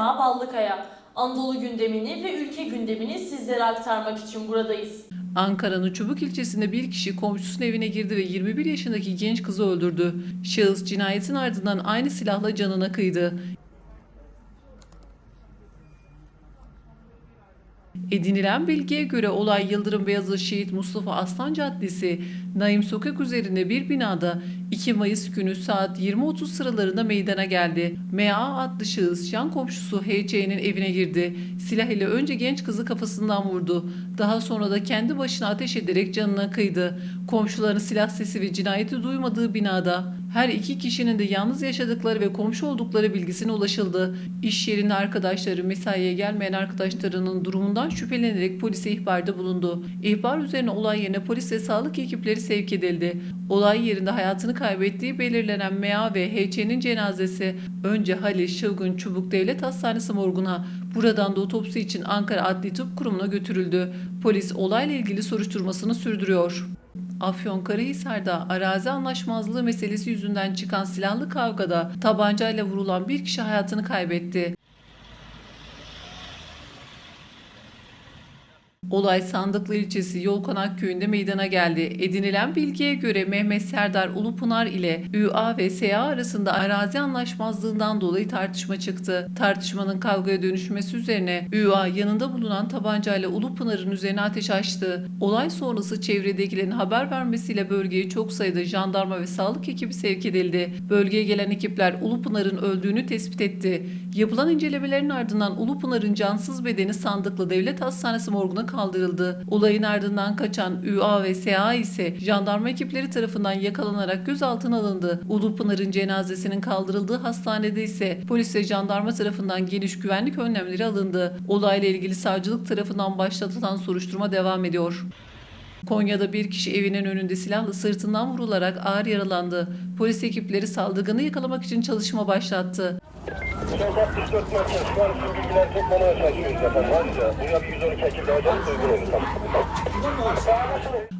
Sema Ballıkaya. Anadolu gündemini ve ülke gündemini sizlere aktarmak için buradayız. Ankara'nın Çubuk ilçesinde bir kişi komşusunun evine girdi ve 21 yaşındaki genç kızı öldürdü. Şahıs cinayetin ardından aynı silahla canına kıydı. Edinilen bilgiye göre olay Yıldırım Beyazıt Şehit Mustafa Aslan Caddesi, Naim Sokak üzerinde bir binada 2 Mayıs günü saat 20.30 sıralarında meydana geldi. MA adlı şahıs yan komşusu HC'nin evine girdi. Silah ile önce genç kızı kafasından vurdu. Daha sonra da kendi başına ateş ederek canına kıydı. Komşuların silah sesi ve cinayeti duymadığı binada her iki kişinin de yalnız yaşadıkları ve komşu oldukları bilgisine ulaşıldı. İş yerinde arkadaşları mesaiye gelmeyen arkadaşlarının durumundan şüphelenerek polise ihbarda bulundu. İhbar üzerine olay yerine polis ve sağlık ekipleri sevk edildi. Olay yerinde hayatını kaybettiği belirlenen MA ve HC'nin cenazesi önce Halil Şılgın Çubuk Devlet Hastanesi morguna buradan da otopsi için Ankara Adli Tıp Kurumu'na götürüldü. Polis olayla ilgili soruşturmasını sürdürüyor. Afyonkarahisar'da arazi anlaşmazlığı meselesi yüzünden çıkan silahlı kavgada tabancayla vurulan bir kişi hayatını kaybetti. Olay Sandıklı ilçesi Yolkonak köyünde meydana geldi. Edinilen bilgiye göre Mehmet Serdar Ulupınar ile ÜA ve SA arasında arazi anlaşmazlığından dolayı tartışma çıktı. Tartışmanın kavgaya dönüşmesi üzerine ÜA yanında bulunan tabancayla Ulupınar'ın üzerine ateş açtı. Olay sonrası çevredekilerin haber vermesiyle bölgeye çok sayıda jandarma ve sağlık ekibi sevk edildi. Bölgeye gelen ekipler Ulupınar'ın öldüğünü tespit etti. Yapılan incelemelerin ardından Ulupınar'ın cansız bedeni Sandıklı Devlet Hastanesi morguna kaldırıldı. Olayın ardından kaçan ÜA ve SA ise jandarma ekipleri tarafından yakalanarak gözaltına alındı. Ulupınar'ın cenazesinin kaldırıldığı hastanede ise polis ve jandarma tarafından geniş güvenlik önlemleri alındı. Olayla ilgili savcılık tarafından başlatılan soruşturma devam ediyor. Konya'da bir kişi evinin önünde silahla sırtından vurularak ağır yaralandı. Polis ekipleri saldırganı yakalamak için çalışma başlattı. Sokak 44 metre. Şu an tüm bilgiler toplamaya çalışıyoruz efendim. Ayrıca buraya bir 112 ekibi alacağız. Uygun olur.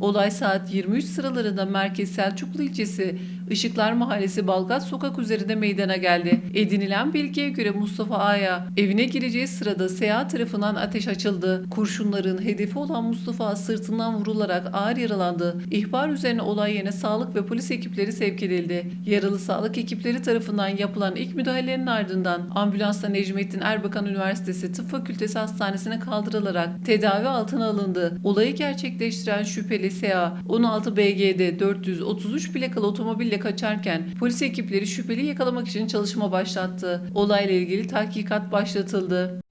Olay saat 23 sıralarında Merkez Selçuklu ilçesi Işıklar Mahallesi Balgat Sokak üzerinde meydana geldi. Edinilen bilgiye göre Mustafa A'ya evine gireceği sırada SA tarafından ateş açıldı. Kurşunların hedefi olan Mustafa sırtından vurularak ağır yaralandı. İhbar üzerine olay yerine sağlık ve polis ekipleri sevk edildi. Yaralı sağlık ekipleri tarafından yapılan ilk müdahalenin ardından ambulansla Necmettin Erbakan Üniversitesi Tıp Fakültesi Hastanesi'ne kaldırılarak tedavi altına alındı. Olayı gerçekleştiren şüpheli SA 16 BG'de 433 plakalı otomobille kaçarken polis ekipleri şüpheli yakalamak için çalışma başlattı. Olayla ilgili tahkikat başlatıldı.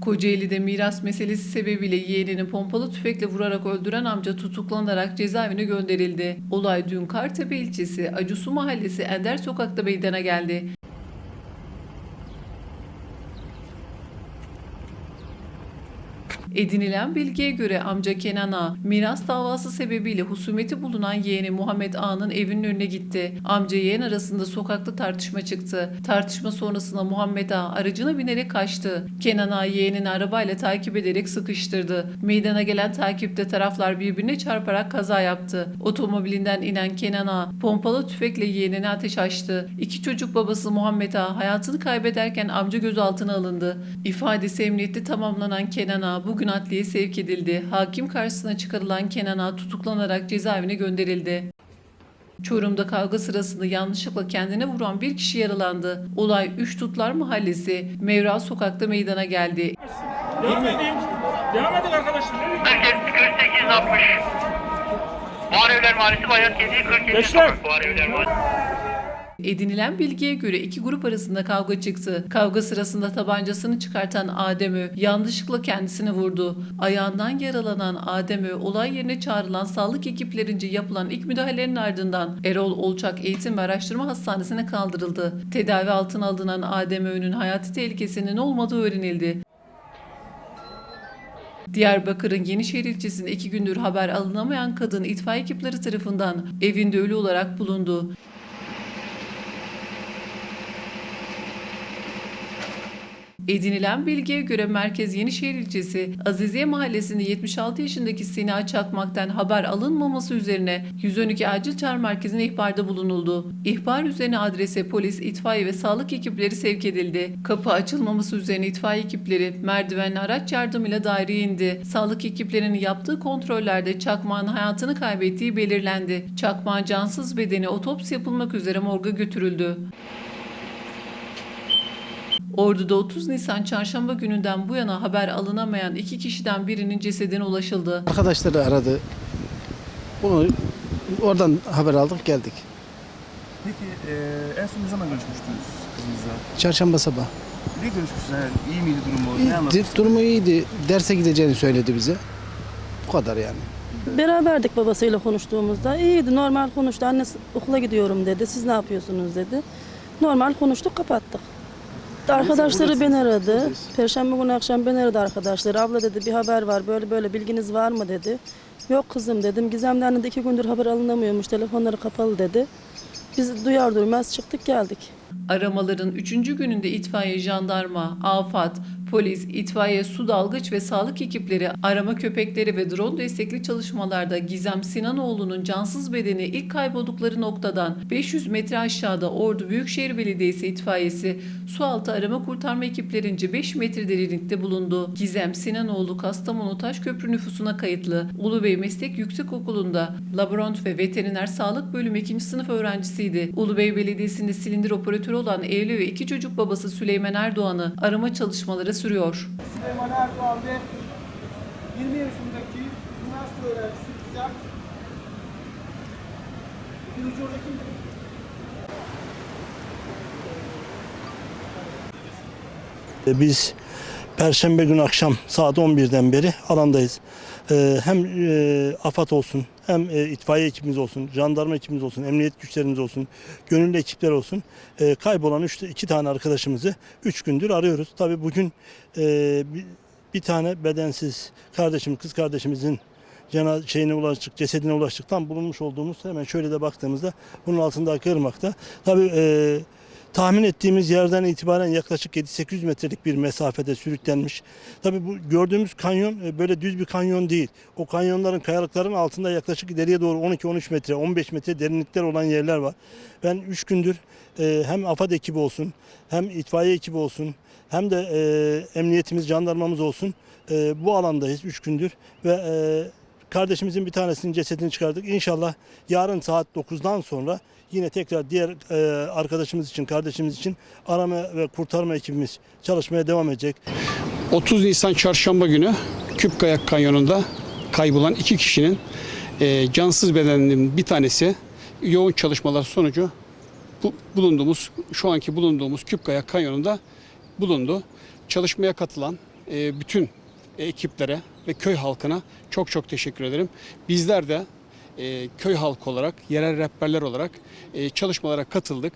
Kocaeli'de miras meselesi sebebiyle yeğenini pompalı tüfekle vurarak öldüren amca tutuklanarak cezaevine gönderildi. Olay dün Kartepe ilçesi Acusu Mahallesi Ender Sokak'ta meydana geldi. Edinilen bilgiye göre amca Kenan Ağa, miras davası sebebiyle husumeti bulunan yeğeni Muhammed Ağa'nın evinin önüne gitti. Amca yeğen arasında sokakta tartışma çıktı. Tartışma sonrasında Muhammed Ağa aracına binerek kaçtı. Kenan Ağa yeğenini arabayla takip ederek sıkıştırdı. Meydana gelen takipte taraflar birbirine çarparak kaza yaptı. Otomobilinden inen Kenan Ağa pompalı tüfekle yeğenine ateş açtı. İki çocuk babası Muhammed Ağa hayatını kaybederken amca gözaltına alındı. İfadesi emniyette tamamlanan Kenan Ağa bugün adliyeye sevk edildi. Hakim karşısına çıkarılan Kenan Ağa tutuklanarak cezaevine gönderildi. Çorum'da kavga sırasında yanlışlıkla kendine vuran bir kişi yaralandı. Olay Üçtutlar Mahallesi Mevra Sokak'ta meydana geldi. Devam edin. Devam edin arkadaşlar. Merkez 4860. Buharevler Mahallesi Bayat 7 47 Gençler. sokak Buharevler Mahallesi. Edinilen bilgiye göre iki grup arasında kavga çıktı. Kavga sırasında tabancasını çıkartan Adem'i yanlışlıkla kendisini vurdu. Ayağından yaralanan Adem'i olay yerine çağrılan sağlık ekiplerince yapılan ilk müdahalenin ardından Erol Olçak Eğitim ve Araştırma Hastanesi'ne kaldırıldı. Tedavi altına alınan Adem'in hayati tehlikesinin olmadığı öğrenildi. Diyarbakır'ın Yenişehir ilçesinde iki gündür haber alınamayan kadın itfaiye ekipleri tarafından evinde ölü olarak bulundu. Edinilen bilgiye göre Merkez Yenişehir ilçesi Aziziye Mahallesi'nde 76 yaşındaki Sina Çakmak'tan haber alınmaması üzerine 112 Acil Çağrı Merkezi'ne ihbarda bulunuldu. İhbar üzerine adrese polis, itfaiye ve sağlık ekipleri sevk edildi. Kapı açılmaması üzerine itfaiye ekipleri merdivenli araç yardımıyla daireye indi. Sağlık ekiplerinin yaptığı kontrollerde Çakmak'ın hayatını kaybettiği belirlendi. Çakmak'ın cansız bedeni otopsi yapılmak üzere morga götürüldü. Ordu'da 30 Nisan çarşamba gününden bu yana haber alınamayan iki kişiden birinin cesedine ulaşıldı. Arkadaşları aradı. Bunu oradan haber aldık geldik. Peki eee en son ne zaman görüşmüştünüz kızınızla? Çarşamba sabah. Ne görüşmüşsünüz? Yani iyi miydi durumu? Ne İyiydi, anlatmıştınız? durumu iyiydi. Derse gideceğini söyledi bize. Bu kadar yani. Beraberdik babasıyla konuştuğumuzda. İyiydi, normal konuştu. Annesi okula gidiyorum dedi. Siz ne yapıyorsunuz dedi. Normal konuştuk, kapattık. Arkadaşları beni aradı. Perşembe günü akşam beni aradı arkadaşları. Abla dedi bir haber var, böyle böyle bilginiz var mı dedi. Yok kızım dedim. Gizem'den de iki gündür haber alınamıyormuş, telefonları kapalı dedi. Biz duyar duymaz çıktık geldik. Aramaların 3. gününde itfaiye, jandarma, afat, polis, itfaiye, su dalgıç ve sağlık ekipleri arama köpekleri ve drone destekli çalışmalarda Gizem Sinanoğlu'nun cansız bedeni ilk kayboldukları noktadan 500 metre aşağıda Ordu Büyükşehir Belediyesi itfaiyesi sualtı arama kurtarma ekiplerince 5 metre derinlikte bulundu. Gizem Sinanoğlu Kastamonu Taşköprü nüfusuna kayıtlı Ulubey Meslek Yüksekokulu'nda laborant ve veteriner sağlık bölümü 2. sınıf öğrencisiydi. Ulubey Belediyesi'nde silindir operatörü olan evli ve iki çocuk babası Süleyman Erdoğan'ı arama çalışmaları sürüyor. Süleyman Erdoğan ve 20 yaşındaki üniversite öğrencisi Gizem Birinci orada kimdi? E, Biz Perşembe günü akşam saat 11'den beri alandayız. Ee, Hem e, AFAD olsun, hem e, itfaiye ekibimiz olsun, jandarma ekibimiz olsun, emniyet güçlerimiz olsun, gönüllü ekipler olsun. e, Kaybolan üç, iki tane arkadaşımızı 3 gündür arıyoruz. Tabii bugün e, bir, bir tane bedensiz kardeşim, kız kardeşimizin cena şeyine ulaştık, cesedine ulaştık. Tam bulunmuş olduğumuz hemen şöyle de baktığımızda bunun altındaki ırmakta. Tabii e, tahmin ettiğimiz yerden itibaren yaklaşık 7-800 metrelik bir mesafede sürüklenmiş. Tabii bu gördüğümüz kanyon e, böyle düz bir kanyon değil. O kanyonların kayalıkların altında yaklaşık ileriye doğru 12-13 metre, 15 metre derinlikler olan yerler var. Ben 3 gündür e, hem AFAD ekibi olsun, hem itfaiye ekibi olsun, hem de e, emniyetimiz, jandarmamız olsun bu alandayız 3 gündür ve kardeşimizin bir tanesinin cesedini çıkardık. İnşallah yarın saat 9'dan sonra yine tekrar diğer e, arkadaşımız için, kardeşimiz için arama ve kurtarma ekibimiz çalışmaya devam edecek. 30 Nisan çarşamba günü Küpkayak Kanyonu'nda kaybolan iki kişinin e, cansız bedeninin bir tanesi yoğun çalışmalar sonucu bu, bulunduğumuz şu anki bulunduğumuz Küpkayak Kanyonu'nda bulundu. Çalışmaya katılan e, bütün ekiplere ve köy halkına çok çok teşekkür ederim. Bizler de e, köy halkı olarak, yerel rehberler olarak e, çalışmalara katıldık.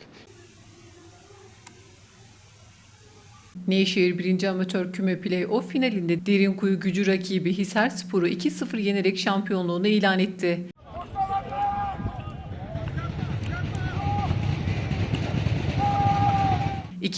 Nevşehir 1. Amatör Küme Play-Off finalinde Derinkuyu gücü rakibi Hisar Spor'u 2-0 yenerek şampiyonluğunu ilan etti.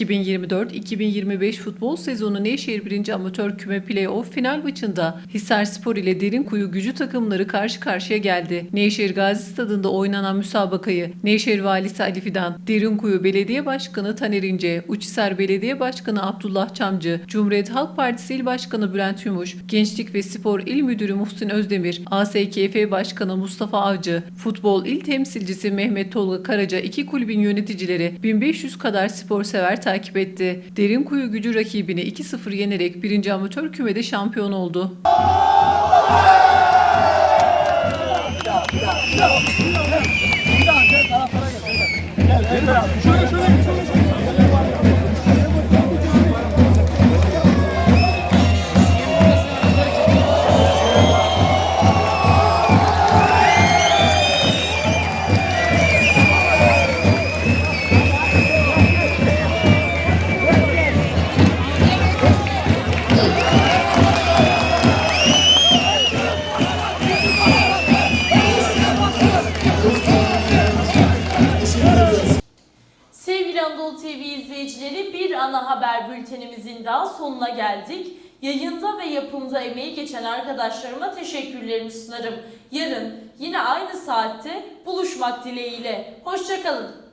...2024-2025 futbol sezonu Nevşehir 1. Amatör Küme Play-Off final maçında Hisar Spor ile Derinkuyu gücü takımları karşı karşıya geldi. Nevşehir Gazi Stadı'nda oynanan müsabakayı Nevşehir Valisi Ali Fidan, Derinkuyu Belediye Başkanı Taner İnce, Uçhisar Belediye Başkanı Abdullah Çamcı, Cumhuriyet Halk Partisi İl Başkanı Bülent Yumuş, Gençlik ve Spor İl Müdürü Muhsin Özdemir, ASKF Başkanı Mustafa Avcı, Futbol İl Temsilcisi Mehmet Tolga Karaca iki kulübün yöneticileri 1500 kadar spor sever takip etti. Derinkuyu gücü rakibini 2-0 yenerek 1. amatör kümede şampiyon oldu. Şöyle şöyle şöyle. haber bültenimizin daha sonuna geldik. Yayında ve yapımda emeği geçen arkadaşlarıma teşekkürlerimi sunarım. Yarın yine aynı saatte buluşmak dileğiyle. Hoşçakalın.